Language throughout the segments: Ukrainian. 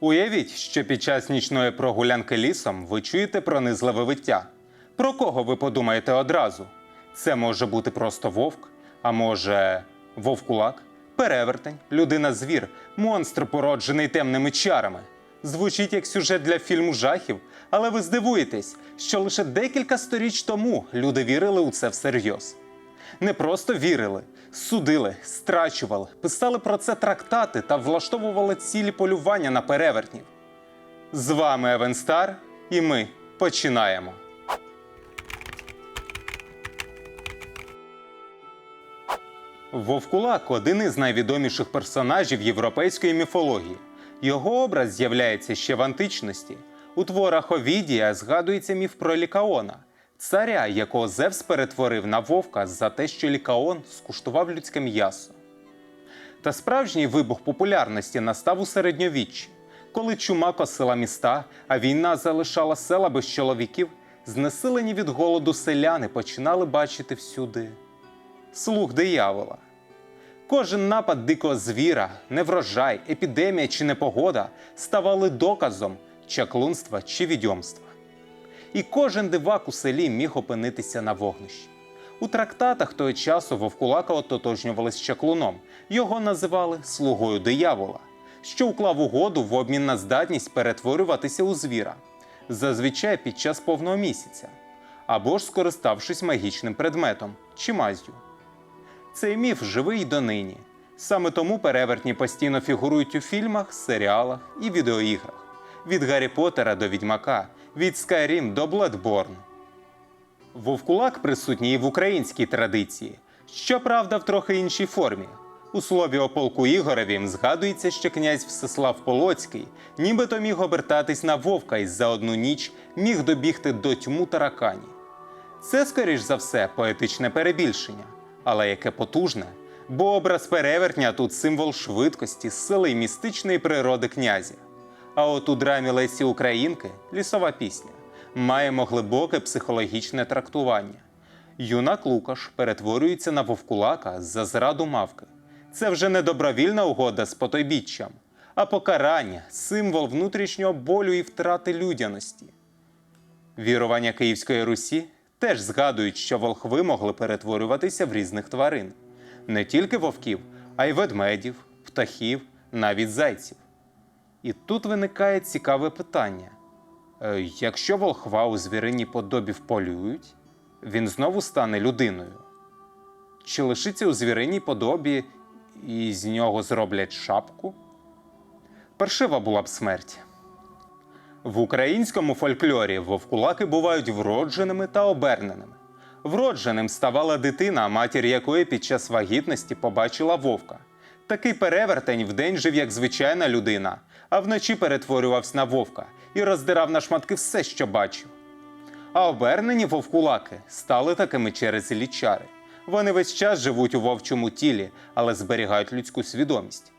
Уявіть, що під час нічної прогулянки лісом ви чуєте пронизливе виття. Про кого ви подумаєте одразу? Це може бути просто вовк, а може вовкулак, перевертень, людина-звір, монстр, породжений темними чарами. Звучить як сюжет для фільму жахів, але ви здивуєтесь, що лише декілька сторіч тому люди вірили у це всерйоз. Не просто вірили, судили, страчували, писали про це трактати та влаштовували цілі полювання на перевертнів. З вами Евенстар, і ми починаємо. Вовкулак один із найвідоміших персонажів європейської міфології. Його образ з'являється ще в античності. У творах Овідія згадується міф про Лікаона, царя, якого Зевс перетворив на вовка за те, що Лікаон скуштував людське м'ясо. Та справжній вибух популярності настав у середньовіччі, коли чума косила міста, а війна залишала села без чоловіків, знесилені від голоду селяни починали бачити всюди слуг диявола. Кожен напад дикого звіра, неврожай, епідемія чи непогода ставали доказом чаклунства чи відьомства. І кожен дивак у селі міг опинитися на вогнищі. У трактатах того часу вовкулака ототожнювали з чаклуном. Його називали слугою диявола, що уклав угоду в обмін на здатність перетворюватися у звіра, зазвичай під час повного місяця, або ж скориставшись магічним предметом чи мазю. Цей міф живий донині. Саме тому перевертні постійно фігурують у фільмах, серіалах і відеоіграх. Від Гаррі Поттера до Відьмака, від Skyrim до Bloodborne. Вовкулак присутній і в українській традиції, щоправда, в трохи іншій формі. У слові о полку Ігоревім згадується, що князь Всеслав Полоцький нібито міг обертатись на вовка і за одну ніч міг добігти до тьму таракані. Це, скоріш за все, поетичне перебільшення, але яке потужне, бо образ перевертня тут символ швидкості, сили й містичної природи князя. А от у драмі Лесі Українки лісова пісня маємо глибоке психологічне трактування. Юнак Лукаш перетворюється на вовкулака за зраду мавки. Це вже не добровільна угода з потойбіччям, а покарання, символ внутрішнього болю і втрати людяності. Вірування Київської Русі теж згадують, що волхви могли перетворюватися в різних тварин, не тільки вовків, а й ведмедів, птахів, навіть зайців. І тут виникає цікаве питання: Е, якщо волхва у звірині подобі вполюють, він знову стане людиною. Чи лишиться у звіриній подобі і з нього зроблять шапку? Першива була б смерть. В українському фольклорі вовкулаки бувають вродженими та оберненими. Вродженим ставала дитина, матір якої під час вагітності побачила вовка. Такий перевертень вдень жив як звичайна людина, а вночі перетворювався на вовка і роздирав на шматки все, що бачив. А обернені вовкулаки стали такими через злі чари. Вони весь час живуть у вовчому тілі, але зберігають людську свідомість.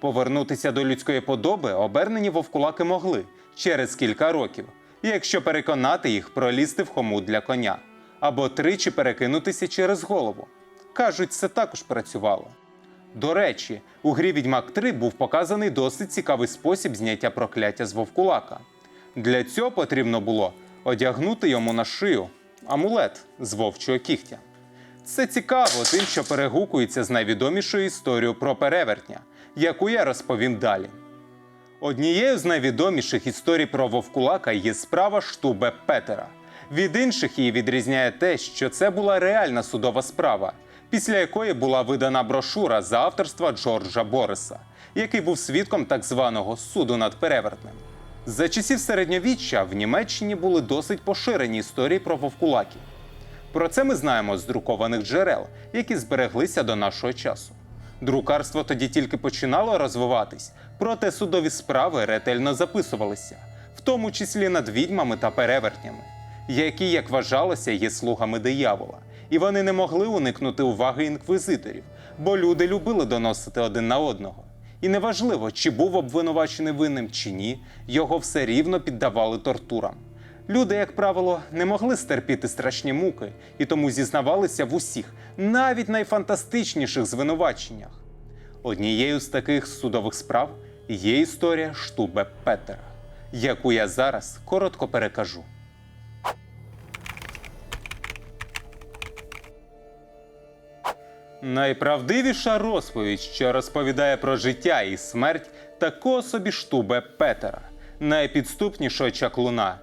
Повернутися до людської подоби обернені вовкулаки могли через кілька років, якщо переконати їх пролізти в хомут для коня або тричі перекинутися через голову. Кажуть, це також працювало. До речі, у грі Відьмак 3 був показаний досить цікавий спосіб зняття прокляття з вовкулака. Для цього потрібно було одягнути йому на шию амулет з вовчого кігтя. Це цікаво тим, що перегукується з найвідомішою історією про перевертня, яку я розповім далі. Однією з найвідоміших історій про вовкулака є справа Штубе Петера. Від інших її відрізняє те, що це була реальна судова справа, після якої була видана брошура за авторства Джорджа Бориса, який був свідком так званого суду над перевертнем. За часів середньовіччя в Німеччині були досить поширені історії про вовкулаків. Про це ми знаємо з друкованих джерел, які збереглися до нашого часу. Друкарство тоді тільки починало розвиватись, проте судові справи ретельно записувалися, в тому числі над відьмами та перевертнями, які, як вважалося, є слугами диявола, і вони не могли уникнути уваги інквізиторів, бо люди любили доносити один на одного. І неважливо, чи був обвинувачений винним чи ні, його все рівно піддавали тортурам. Люди, як правило, не могли стерпіти страшні муки і тому зізнавалися в усіх, навіть найфантастичніших звинуваченнях. Однією з таких судових справ є історія Штубе Петера, яку я зараз коротко перекажу. Найправдивіша розповідь, що розповідає про життя і смерть такого собі Штубе Петера, найпідступнішого чаклуна.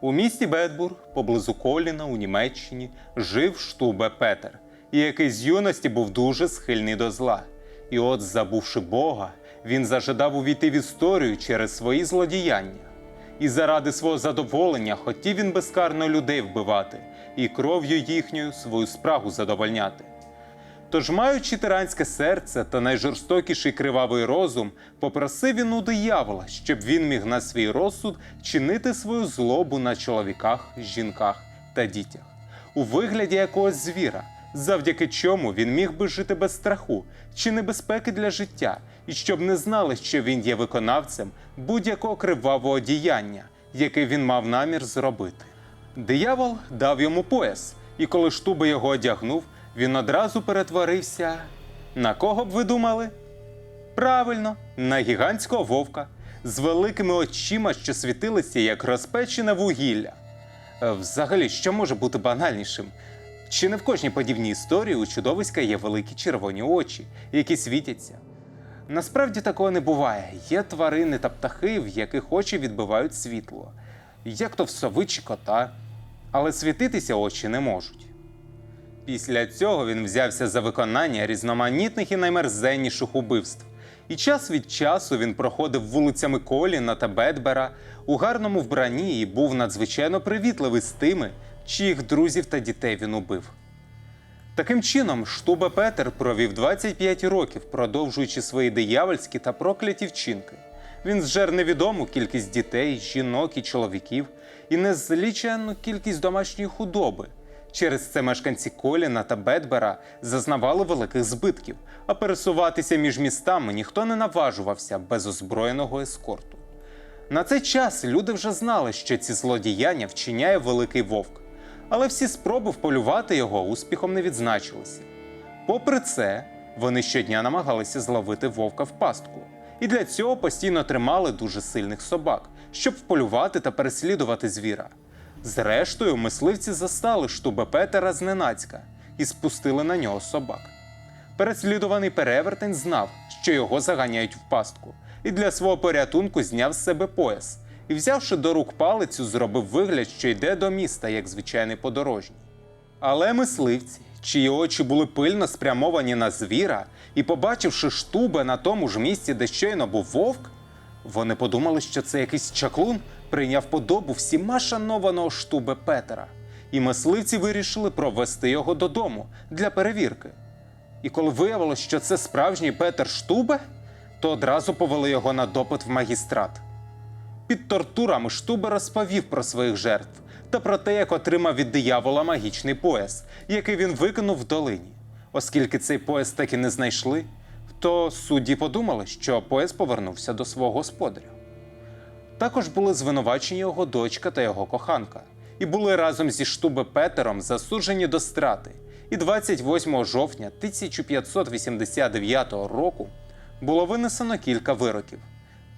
У місті Бетбур, поблизу Коліна у Німеччині, жив Штубе Петер, який з юності був дуже схильний до зла. І от, забувши Бога, він зажадав увійти в історію через свої злодіяння. І заради свого задоволення хотів він безкарно людей вбивати і кров'ю їхньою свою спрагу задовольняти. Тож, маючи тиранське серце та найжорстокіший кривавий розум, попросив він у диявола, щоб він міг на свій розсуд чинити свою злобу на чоловіках, жінках та дітях у вигляді якогось звіра, завдяки чому він міг би жити без страху чи небезпеки для життя, і щоб не знали, що він є виконавцем будь-якого кривавого діяння, яке він мав намір зробити. Диявол дав йому пояс, і коли штуба його одягнув, він одразу перетворився. На кого б ви думали? Правильно, на гігантського вовка з великими очима, що світилися як розпечене вугілля. Е, Взагалі, що може бути банальнішим? Чи не в кожній подібній історії у чудовиська є великі червоні очі, які світяться? Насправді такого не буває. Є тварини та птахи, в яких очі відбивають світло, як то в сови чи кота, але світитися очі не можуть. Після цього він взявся за виконання різноманітних і наймерзенніших убивств. І час від часу він проходив вулицями Коліна та Бетбера у гарному вбранні і був надзвичайно привітливий з тими, чиїх друзів та дітей він убив. Таким чином, Штуба Петер провів 25 років, продовжуючи свої диявольські та прокляті вчинки. Він зжер невідому кількість дітей, жінок і чоловіків і незліченну кількість домашньої худоби. Через це мешканці Коліна та Бетбера зазнавали великих збитків, а пересуватися між містами ніхто не наважувався без озброєного ескорту. На цей час люди вже знали, що ці злодіяння вчиняє великий вовк, але всі спроби вполювати його успіхом не відзначилися. Попри це, вони щодня намагалися зловити вовка в пастку, і для цього постійно тримали дуже сильних собак, щоб вполювати та переслідувати звіра. Зрештою, мисливці застали штуба Петера зненацька і спустили на нього собак. Переслідуваний перевертень знав, що його заганяють в пастку, і для свого порятунку зняв з себе пояс і, взявши до рук палицю, зробив вигляд, що йде до міста, як звичайний подорожній. Але мисливці, чиї очі були пильно спрямовані на звіра, і, побачивши штуба на тому ж місці, де щойно був вовк, вони подумали, що це якийсь чаклун прийняв подобу всіма шанованого штуби Петера, і мисливці вирішили провести його додому для перевірки. І коли виявилось, що це справжній Петер Штубе, то одразу повели його на допит в магістрат. Під тортурами Штубе розповів про своїх жертв та про те, як отримав від диявола магічний пояс, який він викинув в долині. Оскільки цей пояс так і не знайшли, то судді подумали, що пояс повернувся до свого господаря. Також були звинувачені його дочка та його коханка, і були разом зі Штубе Петером засуджені до страти. І 28 жовтня 1589 року було винесено кілька вироків.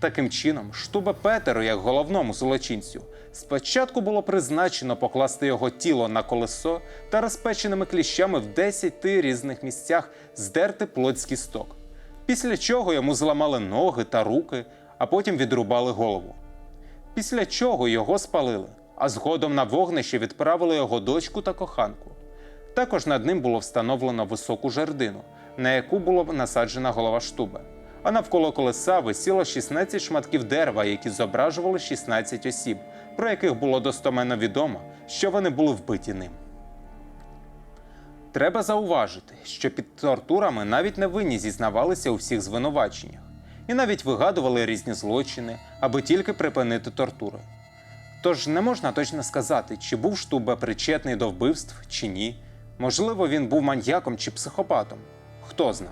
Таким чином, Штуба Петеру, як головному злочинцю, спочатку було призначено покласти його тіло на колесо та розпеченими кліщами в 10 різних місцях здерти плотський сток. Після чого йому зламали ноги та руки, а потім відрубали голову. Після чого його спалили, а згодом на вогнище відправили його дочку та коханку. Також над ним було встановлено високу жердину, на яку було насаджена голова штуби. А навколо колеса висіло 16 шматків дерева, які зображували 16 осіб, про яких було достоменно відомо, що вони були вбиті ним. Треба зауважити, що під тортурами навіть невинні зізнавалися у всіх звинуваченнях і навіть вигадували різні злочини, аби тільки припинити тортури. Тож не можна точно сказати, чи був Штубе причетний до вбивств чи ні. Можливо, він був маньяком чи психопатом, хто зна.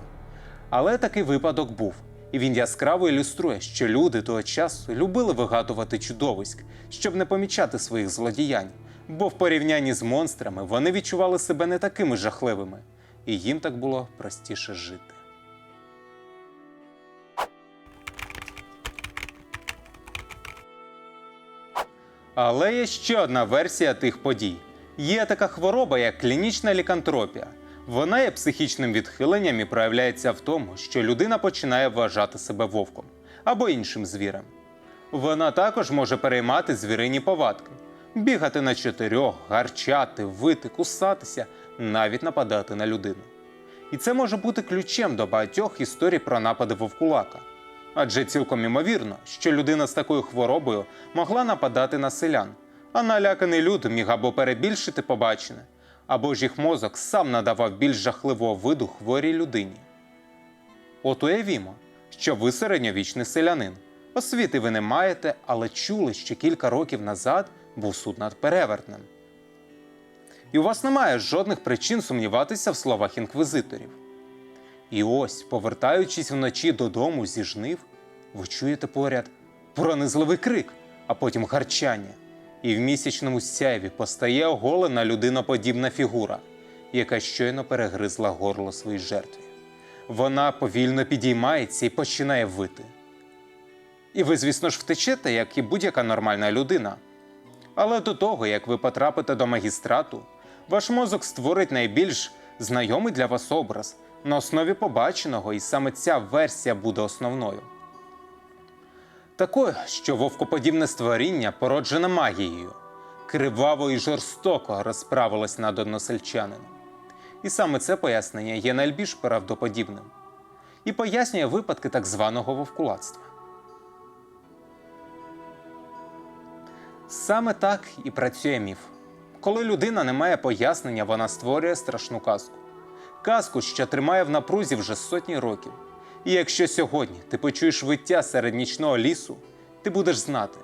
Але такий випадок був, і він яскраво ілюструє, що люди того часу любили вигадувати чудовиськ, щоб не помічати своїх злодіянь, бо в порівнянні з монстрами вони відчували себе не такими жахливими, і їм так було простіше жити. Але є ще одна версія тих подій. Є така хвороба, як клінічна лікантропія. Вона є психічним відхиленням і проявляється в тому, що людина починає вважати себе вовком або іншим звірем. Вона також може переймати звірині повадки, бігати на чотирьох, гарчати, вити, кусатися, навіть нападати на людину. І це може бути ключем до багатьох історій про напади вовкулака. Адже цілком імовірно, що людина з такою хворобою могла нападати на селян, а наляканий люд міг або перебільшити побачене, або ж їх мозок сам надавав більш жахливого виду хворій людині. От уявімо, що ви середньовічний селянин. Освіти ви не маєте, але чули, що кілька років назад був суд над перевертнем. І у вас немає жодних причин сумніватися в словах інквізиторів. І ось, повертаючись вночі додому зі жнив, ви чуєте поряд пронизливий крик, а потім харчання. І в місячному сяйві постає оголена людиноподібна фігура, яка щойно перегризла горло своїй жертві. Вона повільно підіймається і починає вити. І ви, звісно ж, втечете, як і будь-яка нормальна людина. Але до того, як ви потрапите до магістрату, ваш мозок створить найбільш знайомий для вас образ на основі побаченого, і саме ця версія буде основною. Такою, що вовкоподібне створіння породжене магією, криваво і жорстоко розправилось над односельчанином. І саме це пояснення є найбільш правдоподібним і пояснює випадки так званого вовкулацтва. Саме так і працює міф. Коли людина не має пояснення, вона створює страшну казку. Казку, що тримає в напрузі вже сотні років. І якщо сьогодні ти почуєш виття серед нічного лісу, ти будеш знати,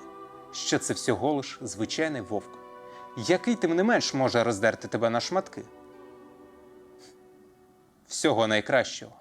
що це всього лиш звичайний вовк, який тим не менш може роздерти тебе на шматки. Всього найкращого.